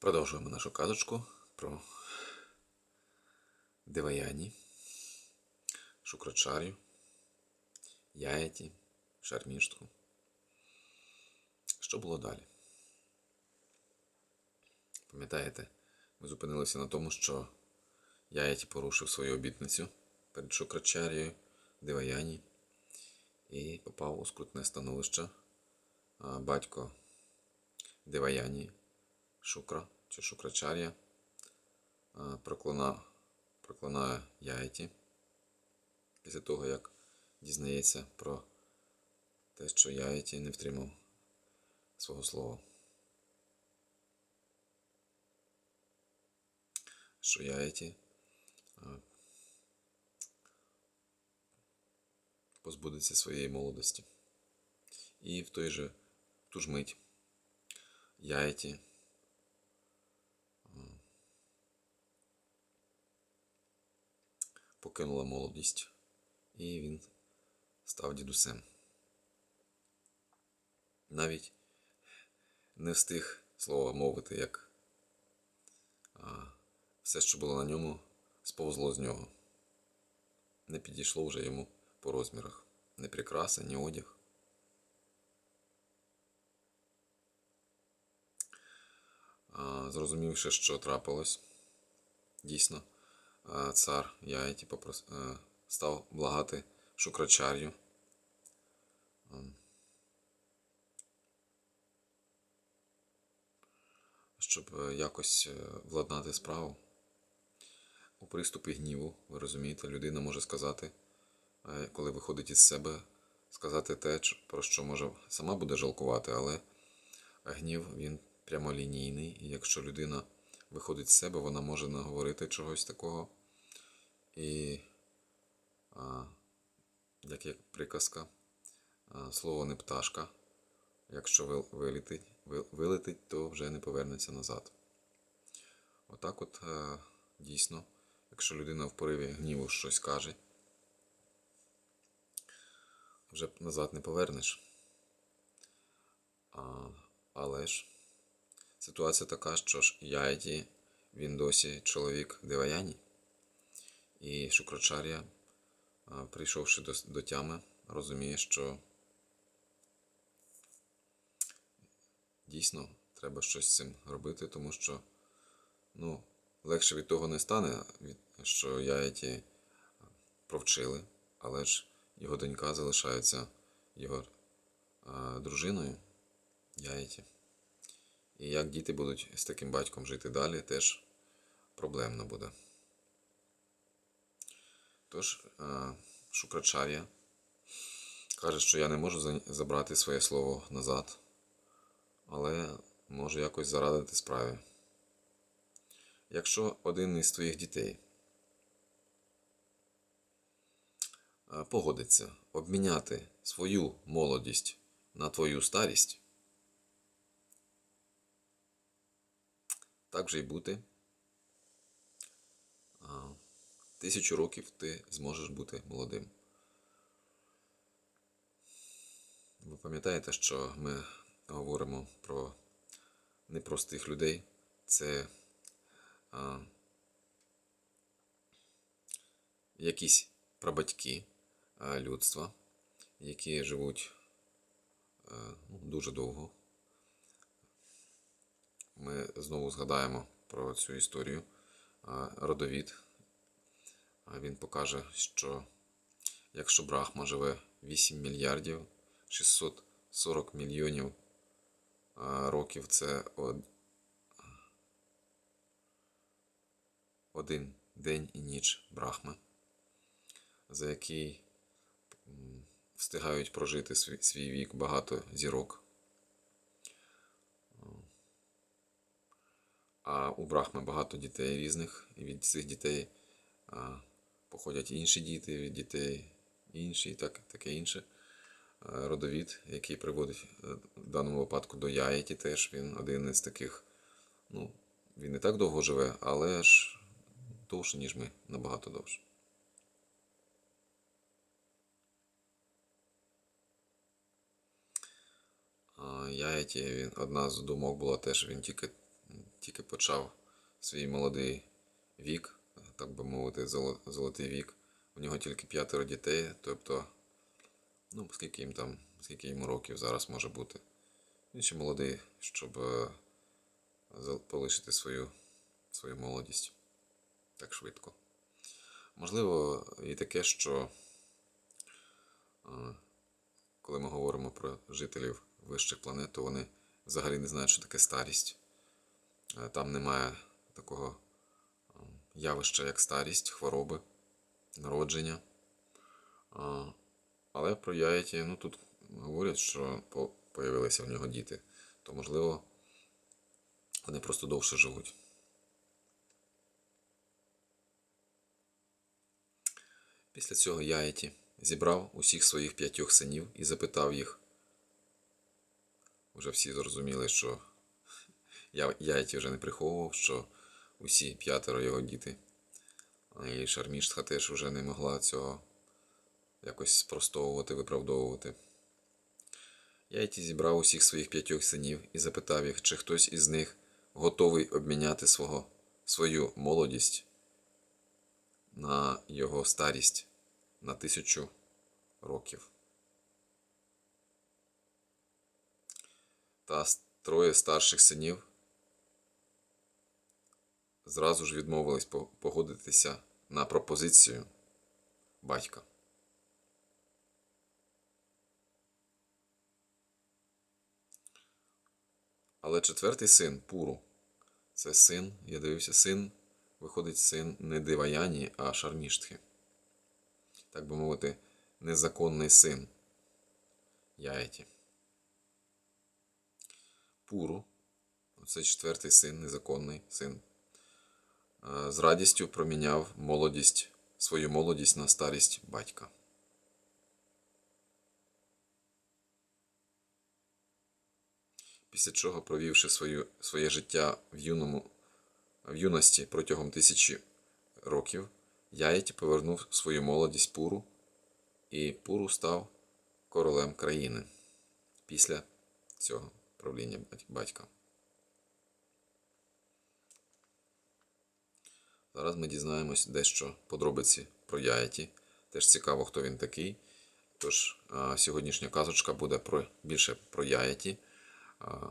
Продовжуємо нашу казочку про Деваяні, Шукрачарю, Яєті, Шарміштку. Що було далі? Пам'ятаєте, ми зупинилися на тому, що Яєті порушив свою обітницю перед Шукрачарією, Деваяні і попав у скрутне становище. Батько Деваяні Шукра чи Шукрачар'я проклина, проклинає Яйті після того, як дізнається про те, що Яйті не втримав свого слова. Що Яйті позбудеться своєї молодості. І в той же в ту ж мить Яйті покинула молодість, і він став дідусем. Навіть не встиг слова мовити, як а, все, що було на ньому, сповзло з нього. Не підійшло вже йому по розмірах. Ні прикраси, ні одяг. А, Зрозумівши, що трапилось, дійсно, цар Яйті попрос... е, став благати Шукрачар'ю. ем, Щоб е, якось е, владнати справу. У приступі гніву, ви розумієте, людина може сказати, е, коли виходить із себе, сказати те, про що може сама буде жалкувати, але гнів він прямолінійний, і якщо людина виходить з себе, вона може наговорити чогось такого. І, а, як є приказка, а, слово не пташка. Якщо вилетить, вилетить, то вже не повернеться назад. Отак от е, дійсно, якщо людина в пориві гніву щось каже, вже назад не повернеш. А, але ж ситуація така, що ж Яйті, він досі чоловік Деваяні. І Шукрачар'я, прийшовши до, до тями, розуміє, що дійсно треба щось з цим робити, тому що ну, легше від того не стане, що Яйті провчили, але ж його донька залишається його а, дружиною Яйті. І як діти будуть з таким батьком жити далі, теж проблемно буде. Тож, е, Шукрачар'я каже, що я не можу забрати своє слово назад, але можу якось зарадити справі. Якщо один із твоїх дітей е, погодиться обміняти свою молодість на твою старість, так же й бути. Тисячу років ти зможеш бути молодим. Ви пам'ятаєте, що ми говоримо про непростих людей. Це а, якісь прабатьки людства, які живуть а, ну, дуже довго. Ми знову згадаємо про цю історію. Родовід. Він покаже, що якщо Брахма живе 8 мільярдів 640 мільйонів років, це один день і ніч Брахми, за який встигають прожити свій вік багато зірок. А у Брахми багато дітей різних, і від цих дітей а, походять інші діти, від дітей інші, і так, таке інше. Родовід, який приводить е, в даному випадку до Яєті, теж він один із таких, ну, він не так довго живе, але ж довше, ніж ми, набагато довше. Яєті, він, одна з думок була теж, він тільки тільки почав свій молодий вік, так би мовити, золотий вік. У нього тільки п'ятеро дітей, тобто, ну, скільки їм там, скільки йому років зараз може бути. Він ще молодий, щоб е, полишити свою, свою молодість так швидко. Можливо, і таке, що е, коли ми говоримо про жителів вищих планет, то вони взагалі не знають, що таке старість. Е, Там немає такого е, явища, як старість, хвороби, народження. Але про яйті, ну тут говорять, що по- появилися в нього діти, то можливо вони просто довше живуть. Після цього Яєті зібрав усіх своїх п'ятьох синів і запитав їх. Уже всі зрозуміли, що Я- Яєті вже не приховував, що усі п'ятеро його діти. І Шарміштха теж вже не могла цього якось спростовувати, виправдовувати. Яйті зібрав усіх своїх п'ятьох синів і запитав їх, чи хтось із них готовий обміняти свого, свою молодість на його старість на тисячу років. Та троє старших синів зразу ж відмовились погодитися на пропозицію батька. Але четвертий син Пуру. Це син, я дивився, син, виходить син не Диваяні, а Шарміштхи. Так би мовити, незаконний син Яєті. Пуру, це четвертий син, незаконний син, з радістю проміняв молодість, свою молодість на старість батька. Після чого, провівши свою, своє життя в, юному, в юності протягом тисячі років, Яєті повернув свою молодість Пуру, і Пуру став королем країни після цього правління батька. Зараз ми дізнаємось дещо подробиці про Яєті. Теж цікаво, хто він такий. Тож сьогоднішня казочка буде про, більше про а,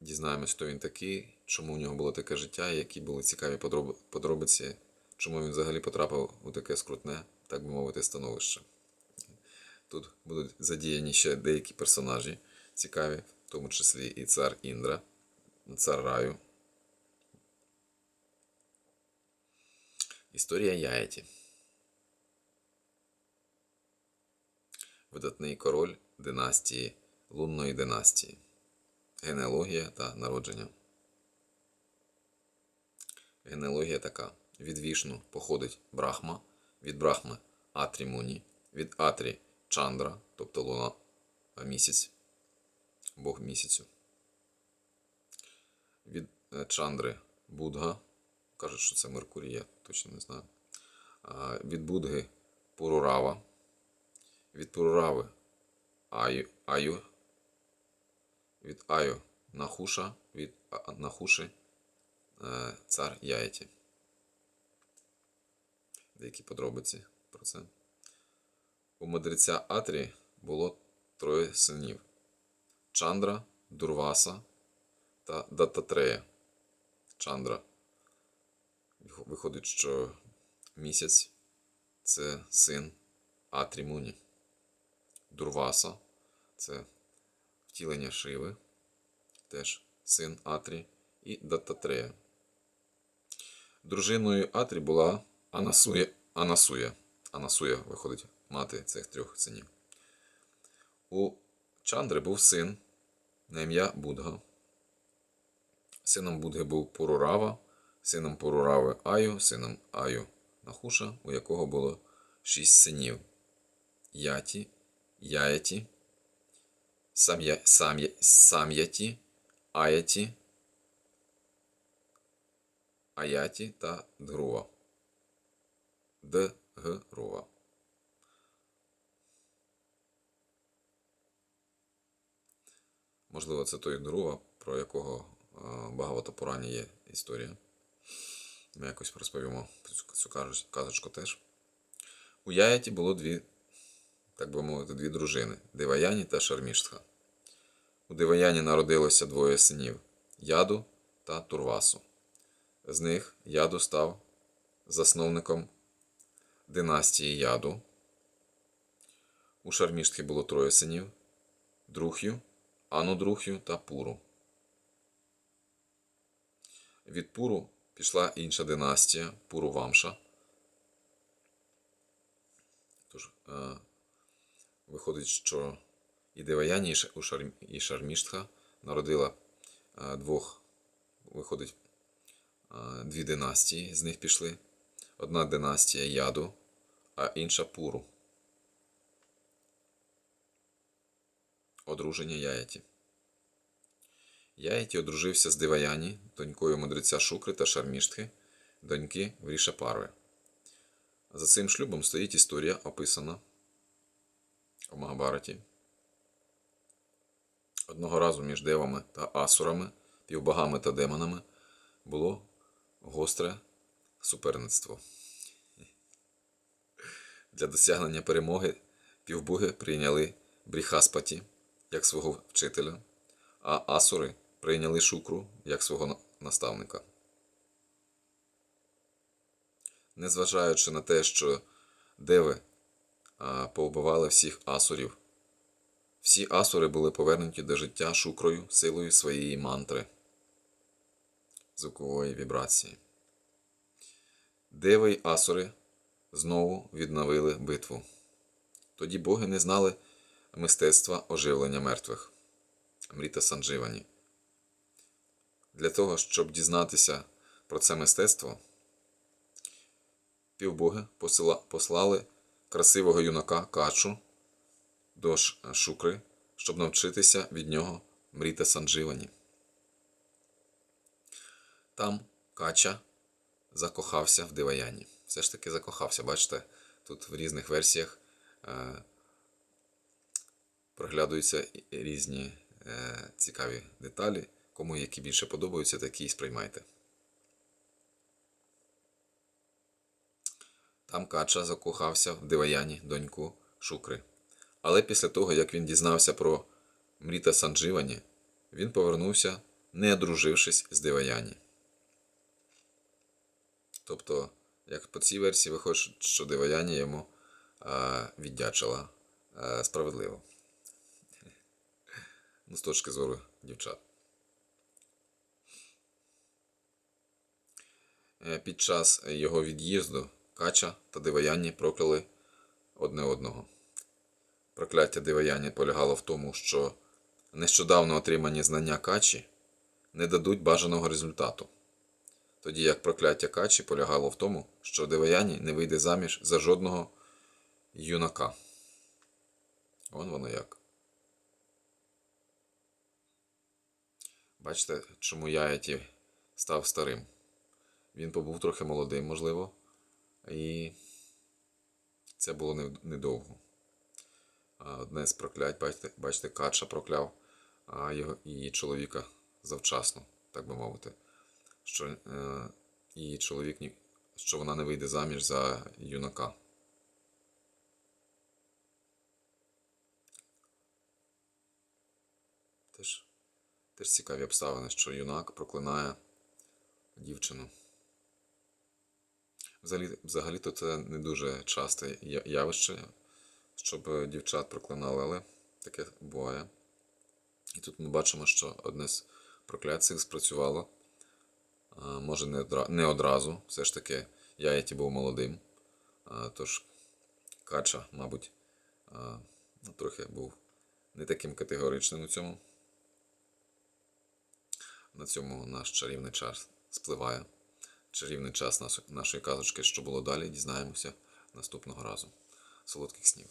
Дізнаємось, хто він такий, чому у нього було таке життя, які були цікаві подробиці, чому він взагалі потрапив у таке скрутне, так би мовити, становище. Тут будуть задіяні ще деякі персонажі цікаві, в тому числі і цар Індра, цар Раю. Історія Яєті. Видатний король династії лунної династії. Генеалогія та народження. Генеалогія така. Від Вішну походить Брахма, від Брахми Атрі Муні, від Атрі Чандра, тобто луна місяць, Бог місяцю. Від е, Чандри Будга. Кажуть, що це Меркурій, я точно не знаю. Від Будги Пурурава. Від Пурурави Аю, Аю від Аю Нахуша, від Нахуши е, цар Яєті. Деякі подробиці про це. У мудреця Атрі було троє синів: Чандра, Дурваса та Дататрея. Чандра. Вих- Виходить, що місяць це син Атрі Муні. Дурваса це втілення Шиви, теж син Атрі, і Даттатрея. Дружиною Атрі була Анасуя. Анасуя. Анасуя виходить мати цих трьох синів. У Чандри був син на ім'я Будга. Сином Будги був Пурурава, сином Пурурави Аю, сином Аю Нахуша, у якого було шість синів. Яті, Яєті, Сам'я, сам'я, Сам'яті, Аяті, Аяті та Дгрува. Дгрува. Можливо, це той Друга, про якого е, багато Пурані є історія. Ми якось розповімо цю, цю казочку теж. У Яяті було дві, так би мовити, дві дружини Диваяні та Шарміштха. У Диваяні народилося двоє синів Яду та Турвасу. З них Яду став засновником династії Яду. У Шарміштхи було троє синів Друх'ю, Анудрух'ю та Пуру. Від Пуру пішла інша династія Пуру Вамша. Тож, е, виходить, що і Деваяні, і Ша- Шар- і Шарміштха народила е, двох, виходить, е, дві династії з них пішли. Одна династія Яду, а інша Пуру. Одруження Яяті. Яяті одружився з Деваяні, донькою мудреця Шукри та Шарміштхи, доньки Врішапарви. За цим шлюбом стоїть історія, описана у Магабараті. Одного разу між девами та асурами, півбогами та демонами було гостре суперництво. Для досягнення перемоги півбоги прийняли Бріхаспаті як свого вчителя, а асури прийняли Шукру як свого наставника. Незважаючи на те, що деви а, повбивали всіх асурів, всі асури були повернуті до життя шукрою силою своєї мантри звукової вібрації. Деви й асури знову відновили битву. Тоді боги не знали мистецтва оживлення мертвих Мріта Сандживані. Для того, щоб дізнатися про це мистецтво, півбоги послали красивого юнака Качу до Шукри, щоб навчитися від нього Мріта Сандживані. Там Кача закохався в Диваяні. Все ж таки закохався. Бачите, тут в різних версіях е, проглядаються і- різні е, цікаві деталі. Кому які більше подобаються, такі і сприймайте. Там Кача закохався в Диваяні, доньку Шукри. Але після того, як він дізнався про Мріта Сандживані, він повернувся, не одружившись з Диваяні. Тобто, як по цій версії виходить, що Диваяні йому а, віддячила а, справедливо. Ну, з точки зору дівчат. Під час його від'їзду Кача та Диваяні прокляли одне одного. Прокляття Диваяні полягало в тому, що нещодавно отримані знання Качі не дадуть бажаного результату. Тоді як прокляття Качі полягало в тому, що Деваяні не вийде заміж за жодного юнака. Вон воно як. Бачите, чому Яяті став старим. Він побув трохи молодим, можливо, і це було недовго. Одне з проклять, бачите, бачите, Кача прокляв його, її чоловіка завчасно, так би мовити. Що е, її чоловік, що вона не вийде заміж за юнака. Теж, теж цікаві обставини, що юнак проклинає дівчину. Взагалі, взагалі-то це не дуже часте явище, щоб дівчат проклинали, але таке буває. І тут ми бачимо, що одне з проклять цих спрацювало. Може, не, одра... не одразу. Все ж таки, Яєті був молодим. Тож Кача, мабуть, ну, трохи був не таким категоричним у цьому. На цьому наш чарівний час спливає. Чарівний час нашої казочки, що було далі, дізнаємося наступного разу. Солодких снів.